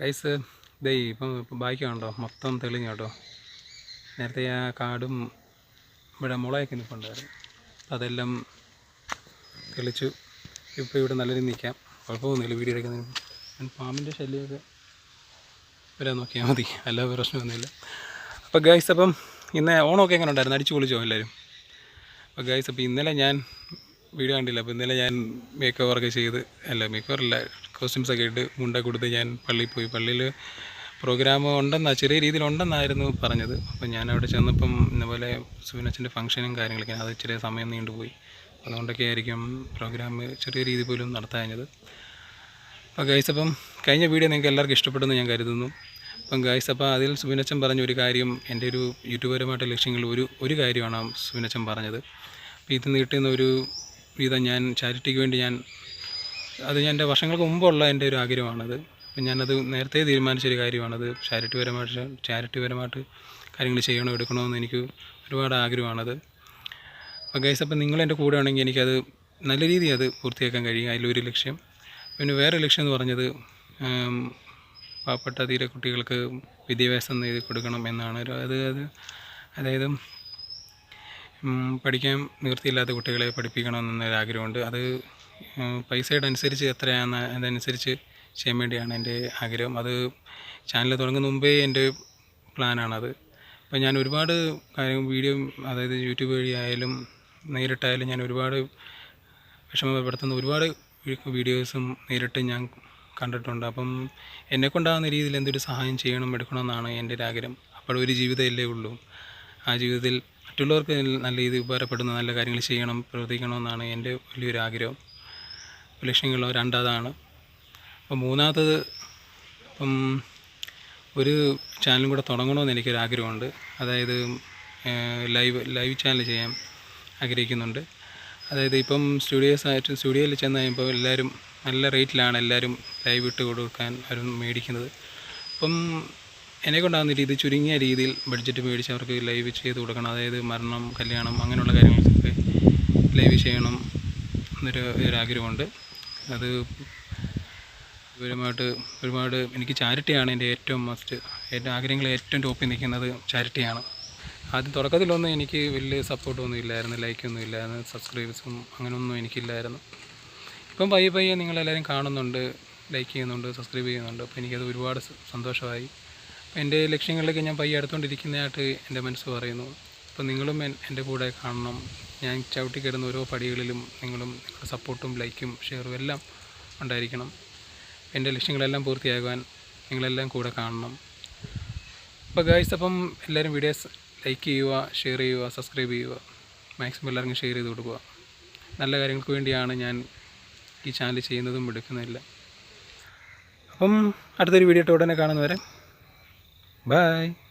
കൈസ് ദേ ഇപ്പം ഇപ്പം ബാക്കിയുണ്ടോ മൊത്തം തെളിഞ്ഞു കേട്ടോ. നേരത്തെ ആ കാടും ഇവിടെ മുളയൊക്കെ നിൽപ്പുണ്ടായിരുന്നു അതെല്ലാം തെളിച്ചു. ഇപ്പോൾ ഇവിടെ നല്ല രീതിയിൽ നിൽക്കാം. കുഴപ്പമൊന്നുമില്ല വീഡിയോ എടുക്കുന്നതിന് പാമ്പിന്റെ ശല്യമൊക്കെ വരാൻ നോക്കിയാൽ മതി. അല്ലാതെ പ്രശ്നമൊന്നുമില്ല. അപ്പോൾ ഗൈസ് അപ്പം ഇന്ന് ഓണമൊക്കെ എങ്ങനെ ഉണ്ടായിരുന്നു? അടിച്ചു പൊളിച്ചോ എല്ലാവരും? അപ്പോൾ ഗൈസ് അപ്പോൾ ഇന്നലെ ഞാൻ വീഡിയോ കണ്ടില്ല. അപ്പോൾ ഇന്നലെ ഞാൻ മേക്ക് ഓവറൊക്കെ ചെയ്ത് അല്ല മേക്ക് ഓവറല്ല കോസ്റ്റ്യൂംസ് ഒക്കെ ഇട്ട് മുണ്ട കൊടുത്ത് ഞാൻ പള്ളിയിൽ പോയി. പള്ളിയിൽ പ്രോഗ്രാം ഉണ്ടെന്നാ ചെറിയ രീതിയിൽ ഉണ്ടെന്നായിരുന്നു പറഞ്ഞത്. അപ്പോൾ ഞാൻ അവിടെ ചെന്നപ്പം ഇന്നപോലെ സുവിനച്ചന്റെ ഫംഗ്ഷനും കാര്യങ്ങളൊക്കെ അത് ചെറിയ സമയം നീണ്ടുപോയി അതുകൊണ്ടൊക്കെ ആയിരിക്കും പ്രോഗ്രാം ചെറിയ രീതിയിൽ പോലും നടത്താഞ്ഞത്. അപ്പോൾ ഗൈസ് അപ്പം കഴിഞ്ഞ വീഡിയോ നിങ്ങൾക്ക് എല്ലാവർക്കും ഇഷ്ടപ്പെടുമെന്ന് ഞാൻ കരുതുന്നു. അപ്പം ഗൈസ് അപ്പോൾ അതിൽ സുവിനച്ചൻ പറഞ്ഞ ഒരു കാര്യം എന്റെ ഒരു യൂട്യൂബറുമായിട്ട് ലക്ഷ്യങ്ങൾ ഒരു ഒരു കാര്യമാണ് സുവിനച്ചൻ പറഞ്ഞത്. അപ്പോൾ ഇത് നീട്ടുന്ന ഒരു വിധം ഞാൻ ചാരിറ്റിക്ക് വേണ്ടി ഞാൻ അത് ഞാൻ എന്റെ വർഷങ്ങൾക്ക് മുമ്പുള്ള എന്റെ ഒരു ആഗ്രഹമാണത്. അപ്പം ഞാനത് നേരത്തെ തീരുമാനിച്ചൊരു കാര്യമാണത്. ചാരിറ്റി പരമായിട്ട് ചാരിറ്റി പരമായിട്ട് കാര്യങ്ങൾ ചെയ്യണോ എടുക്കണോ എന്ന് എനിക്ക് ഒരുപാട് ആഗ്രഹമാണത്. അപ്പോൾ ഗൈസ് അപ്പം നിങ്ങൾ എന്റെ കൂടെ ആണെങ്കിൽ എനിക്കത് നല്ല രീതിയിൽ അത് പൂർത്തിയാക്കാൻ കഴിയും. അതിലൊരു ലക്ഷ്യം. പിന്നെ വേറെ ലക്ഷ്യം എന്ന് പറഞ്ഞത് പാവപ്പെട്ട തീരെ കുട്ടികൾക്ക് വിദ്യാഭ്യാസം നേടി കൊടുക്കണം എന്നാണ്. അത് അത് അതായത് പഠിക്കാൻ നിവൃത്തിയില്ലാത്ത കുട്ടികളെ പഠിപ്പിക്കണം ആഗ്രഹമുണ്ട്. അത് പൈസയുടെ അനുസരിച്ച് എത്രയാണ് അതനുസരിച്ച് ചെയ്യാൻ വേണ്ടിയാണ് എന്റെ ആഗ്രഹം. അത് ചാനൽ തുടങ്ങുന്ന മുമ്പേ എന്റെ പ്ലാനാണത്. അപ്പോൾ ഞാൻ ഒരുപാട് കാര്യം വീഡിയോ അതായത് യൂട്യൂബ് വഴി ആയാലും നേരിട്ടായാലും ഞാൻ ഒരുപാട് വിഷമപ്പെടുത്തുന്ന ഒരുപാട് വീഡിയോസും നേരിട്ട് ഞാൻ കണ്ടിട്ടുണ്ട്. അപ്പം എന്നെക്കൊണ്ടാകുന്ന രീതിയിൽ എന്തൊരു സഹായം ചെയ്യണം എടുക്കണമെന്നാണ് എന്റെ ഒരു ആഗ്രഹം. അപ്പോൾ ഒരു ജീവിതമല്ലേ ഉള്ളൂ. ആ ജീവിതത്തിൽ മറ്റുള്ളവർക്ക് നല്ല രീതിയിൽ ഉപകാരപ്പെടുന്ന നല്ല കാര്യങ്ങൾ ചെയ്യണം പ്രവർത്തിക്കണമെന്നാണ് എന്റെ വലിയൊരു ആഗ്രഹം. ലക്ഷ്യങ്ങളോ രണ്ടതാണ്. അപ്പം മൂന്നാമത്തത് ഇപ്പം ഒരു ചാനലും കൂടെ തുടങ്ങണമെന്ന് എനിക്കൊരു ആഗ്രഹമുണ്ട് അതായത് ലൈവ് ലൈവ് ചാനൽ ചെയ്യാൻ ആഗ്രഹിക്കുന്നുണ്ട്. അതായത് ഇപ്പം സ്റ്റുഡിയോസ് ആയിട്ട് സ്റ്റുഡിയോയിൽ ചെന്ന് കഴിയുമ്പോൾ എല്ലാവരും നല്ല റേറ്റിലാണ് എല്ലാവരും ലൈവ് ഇട്ട് കൊടുക്കാൻ അവരും മേടിക്കുന്നത്. അപ്പം എന്നെ കൊണ്ടാകുന്ന രീതി ചുരുങ്ങിയ രീതിയിൽ ബഡ്ജറ്റ് മേടിച്ച് അവർക്ക് ലൈവ് ചെയ്ത് കൊടുക്കണം. അതായത് മരണം കല്യാണം അങ്ങനെയുള്ള കാര്യങ്ങൾക്കൊക്കെ ലൈവ് ചെയ്യണം എന്നൊരു ഒരു ആഗ്രഹമുണ്ട് അത് ഇവരുമായിട്ട് ഒരുപാട് എനിക്ക് ചാരിറ്റിയാണ് എന്റെ ഏറ്റവും മസ്റ്റ് എന്റെ ആഗ്രഹങ്ങൾ ഏറ്റവും ടോപ്പിൽ നിൽക്കുന്നത് ചാരിറ്റിയാണ്. ആദ്യം തുടക്കത്തിലൊന്നും എനിക്ക് വലിയ സപ്പോർട്ടൊന്നും ഇല്ലായിരുന്നു ലൈക്കൊന്നും ഇല്ലായിരുന്നു സബ്സ്ക്രൈബേഴ്സും അങ്ങനെയൊന്നും എനിക്കില്ലായിരുന്നു. ഇപ്പം പയ്യെ പയ്യെ നിങ്ങളെല്ലാവരും കാണുന്നുണ്ട് ലൈക്ക് ചെയ്യുന്നുണ്ട് സബ്സ്ക്രൈബ് ചെയ്യുന്നുണ്ട്. അപ്പോൾ എനിക്കത് ഒരുപാട് സന്തോഷമായി. എന്റെ ലക്ഷ്യങ്ങളിലേക്ക് ഞാൻ പയ്യെ അടുത്തുകൊണ്ടിരിക്കുന്നതായിട്ട് എന്റെ മനസ്സ് പറയുന്നു. അപ്പോൾ നിങ്ങളും എൻ- എന്റെ കൂടെ കാണണം. ഞാൻ ചവിട്ടി കയറുന്ന ഓരോ പടികളിലും നിങ്ങളും നിങ്ങളുടെ സപ്പോർട്ടും ലൈക്കും ഷെയറും എല്ലാം ഉണ്ടായിരിക്കണം. എന്റെ ലക്ഷ്യങ്ങളെല്ലാം പൂർത്തിയാകാൻ നിങ്ങളെല്ലാം കൂടെ കാണണം. അപ്പോൾ ഗായ്സ് അപ്പം എല്ലാവരും വീഡിയോസ് ലൈക്ക് ചെയ്യുക ഷെയർ ചെയ്യുക സബ്സ്ക്രൈബ് ചെയ്യുക. മാക്സിമം എല്ലാവർക്കും ഷെയർ ചെയ്ത് കൊടുക്കുക. നല്ല കാര്യങ്ങൾക്ക് വേണ്ടിയാണ് ഞാൻ ഈ ചാനൽ ചെയ്യുന്നതും എടുക്കുന്നതില്ല അപ്പം അടുത്തൊരു വീഡിയോ ഇട്ട് ഉടനെ കാണുന്നവരെ ബൈ